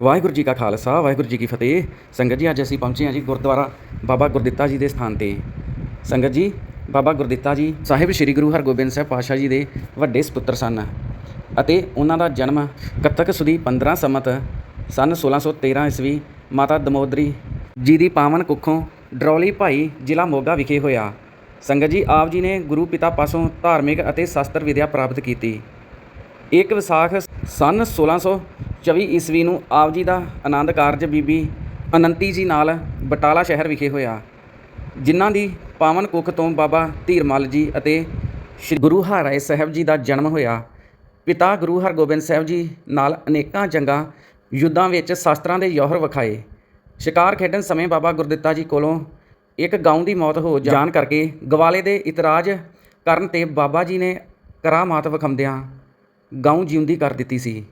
ਵਾਹਿਗੁਰੂ ਜੀ ਕਾ ਖਾਲਸਾ, ਵਾਹਿਗੁਰੂ ਜੀ ਕੀ ਫਤਿਹ। ਸੰਗਤ ਜੀ, ਅੱਜ ਅਸੀਂ ਪਹੁੰਚੇ ਹਾਂ ਜੀ ਗੁਰਦੁਆਰਾ ਬਾਬਾ ਗੁਰਦਿੱਤਾ ਜੀ ਦੇ ਸਥਾਨ ਤੇ। ਸੰਗਤ ਜੀ, ਬਾਬਾ ਗੁਰਦਿੱਤਾ ਜੀ ਸਾਹਿਬ ਸ੍ਰੀ ਗੁਰੂ ਹਰਗੋਬਿੰਦ ਸਾਹਿਬ ਪਾਤਸ਼ਾਹ ਜੀ ਦੇ ਵੱਡੇ ਸੁਪੁੱਤਰ ਸਨ ਅਤੇ ਉਹਨਾਂ ਦਾ ਜਨਮ ਕੱਤਕ ਸੁਦੀ 15 ਸੰਮਤ ਸਨ 1613 ਈਸਵੀ ਮਾਤਾ ਦਮੋਦਰੀ ਜੀ ਦੀ ਪਾਵਨ ਕੁੱਖੋਂ ਡਰੌਲੀ ਭਾਈ ਜ਼ਿਲ੍ਹਾ ਮੋਗਾ ਵਿਖੇ ਹੋਇਆ। ਸੰਗਤ ਜੀ, ਆਪ ਜੀ ਨੇ ਗੁਰੂ ਪਿਤਾ ਪਾਸੋਂ ਧਾਰਮਿਕ ਅਤੇ ਸ਼ਾਸਤਰ ਵਿਦਿਆ ਪ੍ਰਾਪਤ ਕੀਤੀ। ਇੱਕ ਵਿਸਾਖ ਸਨ 1624 ਈਸਵੀ ਨੂੰ ਆਪ ਜੀ ਦਾ ਆਨੰਦ ਕਾਰਜ ਬੀਬੀ ਅਨੰਤੀ ਜੀ ਨਾਲ ਬਟਾਲਾ ਸ਼ਹਿਰ ਵਿਖੇ ਹੋਇਆ। ਜਿਨ੍ਹਾਂ ਦੀ ਪਾਵਨ ਕੁੱਖ ਤੋਂ ਬਾਬਾ ਧੀਰਮਲ ਜੀ ਅਤੇ ਸ੍ਰੀ ਗੁਰੂ ਹਰਿਰਾਏ ਸਾਹਿਬ ਜੀ ਦਾ ਜਨਮ ਹੋਇਆ। ਪਿਤਾ ਗੁਰੂ ਹਰਗੋਬਿੰਦ ਸਾਹਿਬ ਜੀ ਨਾਲ ਅਨੇਕਾਂ ਜੰਗਾਂ ਯੁੱਧਾਂ ਵਿੱਚ ਸ਼ਾਸਤਰਾਂ ਦੇ ਜੌਹਰ ਵਿਖਾਏ। ਸ਼ਿਕਾਰ ਖੇਡਣ ਸਮੇਂ ਬਾਬਾ ਗੁਰਦਿੱਤਾ ਜੀ ਕੋਲੋਂ ਇੱਕ ਗਾਉਂ ਦੀ ਮੌਤ ਹੋ ਜਾਣ ਕਰਕੇ ਗਵਾਲੇ ਦੇ ਇਤਰਾਜ਼ ਕਰਨ ਤੇ ਬਾਬਾ ਜੀ ਨੇ ਕਰਾਮਾਤ ਵਿਖਾਉਂਦਿਆਂ ਗਾਉਂ ਜਿਉਂਦੀ ਕਰ ਦਿੱਤੀ ਸੀ।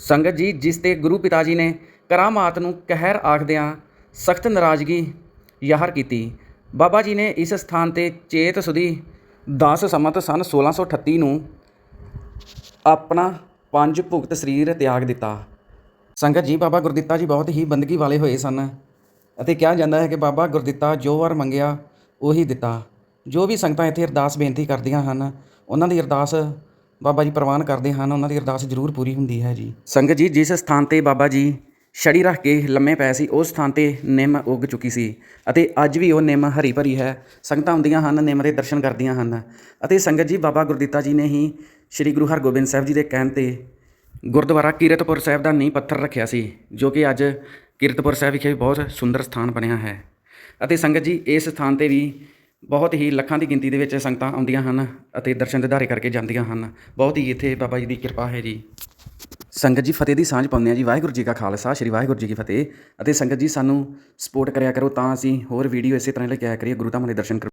ਸੰਗਤ ਜੀ, ਜਿਸ ਤੇ ਗੁਰੂ ਪਿਤਾ ਜੀ ਨੇ ਕਰਾਮਾਤ ਨੂੰ ਕਹਿਰ ਆਖਦਿਆਂ ਸਖਤ ਨਾਰਾਜ਼ਗੀ ਯਾਹਰ ਕੀਤੀ। ਬਾਬਾ ਜੀ ਨੇ ਇਸ ਸਥਾਨ ਤੇ ਚੇਤ ਸੁਦੀ 10 ਸਮਤ ਸਨ 1638 ਨੂੰ ਆਪਣਾ ਪੰਜ ਭੁਗਤ ਸਰੀਰ ਤਿਆਗ ਦਿੱਤਾ। ਸੰਗਤ ਜੀ, ਬਾਬਾ ਗੁਰਦਿੱਤਾ ਜੀ ਬਹੁਤ ਹੀ ਬੰਦਗੀ ਵਾਲੇ ਹੋਏ ਸਨ ਅਤੇ ਕਿਹਾ ਜਾਂਦਾ ਹੈ ਕਿ ਬਾਬਾ ਗੁਰਦਿੱਤਾ ਜੋ ਵਰ ਮੰਗਿਆ ਉਹੀ ਦਿੱਤਾ। ਜੋ ਵੀ ਸੰਗਤਾਂ ਇੱਥੇ ਅਰਦਾਸ ਬੇਨਤੀ ਕਰਦੀਆਂ ਹਨ, ਉਹਨਾਂ ਦੀ ਅਰਦਾਸ ਬਾਬਾ ਜੀ ਪ੍ਰਵਾਨ ਕਰਦੇ ਹਨ, ਉਹਨਾਂ ਦੀ ਅਰਦਾਸ ਜ਼ਰੂਰ ਪੂਰੀ ਹੁੰਦੀ ਹੈ ਜੀ। ਸੰਗਤ ਜੀ, ਜਿਸ ਸਥਾਨ ਤੇ ਬਾਬਾ ਜੀ ਛੜੀ ਰੱਖ ਕੇ ਲੰਮੇ ਪਏ ਸੀ, ਉਸ ਸਥਾਨ ਤੇ ਨਿੰਮ ਉੱਗ ਚੁੱਕੀ ਸੀ ਅਤੇ ਅੱਜ ਵੀ ਉਹ ਨਿੰਮ ਹਰੀ ਭਰੀ ਹੈ। ਸੰਗਤਾਂ ਹੁੰਦੀਆਂ ਹਨ, ਨਿੰਮ ਦੇ ਦਰਸ਼ਨ ਕਰਦੀਆਂ ਹਨ ਅਤੇ ਸੰਗਤ ਜੀ, ਬਾਬਾ ਗੁਰਦਿੱਤਾ ਜੀ ਨੇ ਹੀ ਸ੍ਰੀ ਗੁਰੂ ਹਰਗੋਬਿੰਦ ਸਾਹਿਬ ਜੀ ਦੇ ਕਹਿਣ ਤੇ ਗੁਰਦੁਆਰਾ ਕੀਰਤਪੁਰ ਸਾਹਿਬ ਦਾ ਨੀਂਹ ਪੱਥਰ ਰੱਖਿਆ ਸੀ, ਜੋ ਕਿ ਅੱਜ ਕੀਰਤਪੁਰ ਸਾਹਿਬ ਵਿਖੇ ਬਹੁਤ ਸੁੰਦਰ ਸਥਾਨ ਬਣਿਆ ਹੈ। ਅਤੇ ਸੰਗਤ ਜੀ, ਇਸ ਸਥਾਨ ਤੇ ਵੀ ਬਹੁਤ ਹੀ ਲੱਖਾਂ ਦੀ ਗਿਣਤੀ ਦੇ ਵਿੱਚ ਸੰਗਤਾਂ ਆਉਂਦੀਆਂ ਹਨ ਅਤੇ ਦਰਸ਼ਨ ਦਿਦਾਰੇ ਕਰਕੇ ਜਾਂਦੀਆਂ ਹਨ। ਬਹੁਤ ਹੀ ਇੱਥੇ ਬਾਬਾ ਜੀ ਦੀ ਕਿਰਪਾ ਹੈ ਜੀ। ਸੰਗਤ ਜੀ, ਫਤਿਹ ਦੀ ਸਾਂਝ ਪਾਉਂਦੇ ਆ ਜੀ। ਵਾਹਿਗੁਰੂ ਜੀ ਕਾ ਖਾਲਸਾ, ਸ੍ਰੀ ਵਾਹਿਗੁਰੂ ਜੀ ਕੀ ਫਤਿਹ। ਅਤੇ ਸੰਗਤ ਜੀ, ਸਾਨੂੰ ਸਪੋਰਟ ਕਰਿਆ ਕਰੋ ਤਾਂ ਅਸੀਂ ਹੋਰ ਵੀਡੀਓ ਇਸੇ ਤਰ੍ਹਾਂ ਲੈ ਕੇ ਆਇਆ ਕਰੀਏ। ਗੁਰੂ ਧਾਮਾਂ ਦੇ ਦਰਸ਼ਨ ਕਰੋ।